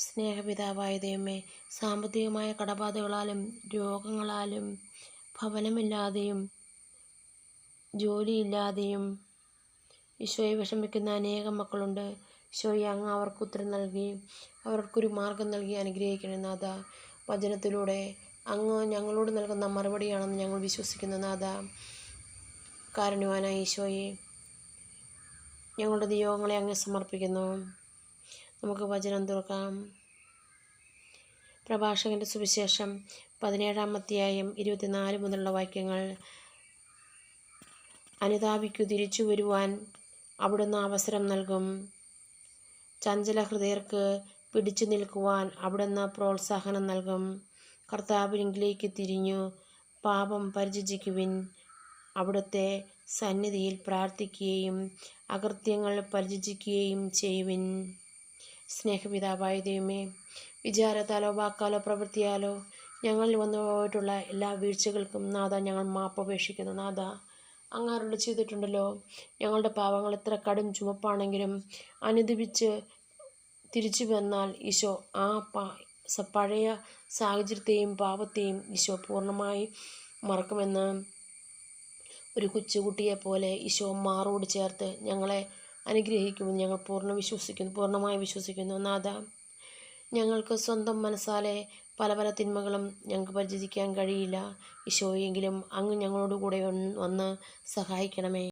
സ്നേഹപിതാവായ ദൈവമേ സാമ്പത്തികമായ കടബാധകളാലും രോഗങ്ങളാലും ഭവനമില്ലാതെയും ജോലിയില്ലാതെയും ഈശോയെ വിഷമിക്കുന്ന അനേകം മക്കളുണ്ട്. ഈശോയെ അങ്ങ് അവർക്ക് ഉത്തരം നൽകി അവർക്കൊരു മാർഗം നൽകി അനുഗ്രഹിക്കണം നാഥ. വചനത്തിലൂടെ അങ്ങ് ഞങ്ങളോട് നൽകുന്ന മറുപടിയാണെന്ന് ഞങ്ങൾ വിശ്വസിക്കുന്ന നാഥ. കാരണവാനായി ഈശോയെ ഞങ്ങളുടെ നിയോഗങ്ങളെ അങ്ങ് സമർപ്പിക്കുന്നു. നമുക്ക് വചനം തുറക്കാം. പ്രഭാഷകന്റെ സുവിശേഷം പതിനേഴാം അധ്യായം ഇരുപത്തിനാല് മുതലുള്ള വാക്യങ്ങൾ. അനുതാപിക്കു തിരിച്ചു വരുവാൻ അവിടുന്ന് അവസരം നൽകും. ചഞ്ചല ഹൃദയർക്ക് പിടിച്ചു നിൽക്കുവാൻ അവിടുന്ന് പ്രോത്സാഹനം നൽകും. കർത്താവിനെങ്കിലേക്ക് തിരിഞ്ഞു പാപം പരിചിക്കുവിൻ അവിടുത്തെ സന്നിധിയിൽ പ്രാർത്ഥിക്കുകയും അകൃത്യങ്ങൾ പരിചിക്കുകയും ചെയ്യുവിൻ. സ്നേഹപിതാവായ ദൈവമേ വിചാരത്താലോ വാക്കാലോ പ്രവൃത്തിയാലോ ഞങ്ങളിൽ വന്നു പോയിട്ടുള്ള എല്ലാ വീഴ്ചകൾക്കും നാഥ ഞങ്ങൾ മാപ്പപേക്ഷിക്കുന്നു നാഥ അങ്ങാരോട് ചെയ്തിട്ടുണ്ടല്ലോ ഞങ്ങളുടെ പാവങ്ങൾ എത്ര കടും ചുമപ്പാണെങ്കിലും അനുദപിച്ച് തിരിച്ചു വന്നാൽ ഈശോ ആ പാ പഴയ സാഹചര്യത്തെയും പാപത്തെയും ഈശോ പൂർണമായി മറക്കുമെന്ന് ഒരു കൊച്ചുകുട്ടിയെ പോലെ ഈശോ മാറോട് ചേർത്ത് ഞങ്ങളെ അനുഗ്രഹിക്കുമെന്ന് ഞങ്ങൾ പൂർണ വിശ്വസിക്കുന്നു പൂർണമായി വിശ്വസിക്കുന്നു. നാഥ ഞങ്ങൾക്ക് സ്വന്തം മനസ്സാലെ പല പല തിന്മകളും ഞങ്ങൾക്ക് പരിചരിക്കാൻ കഴിയില്ല. ഈശോയെങ്കിലും അങ്ങ് ഞങ്ങളോട് കൂടെ വന്ന് സഹായിക്കണമേ.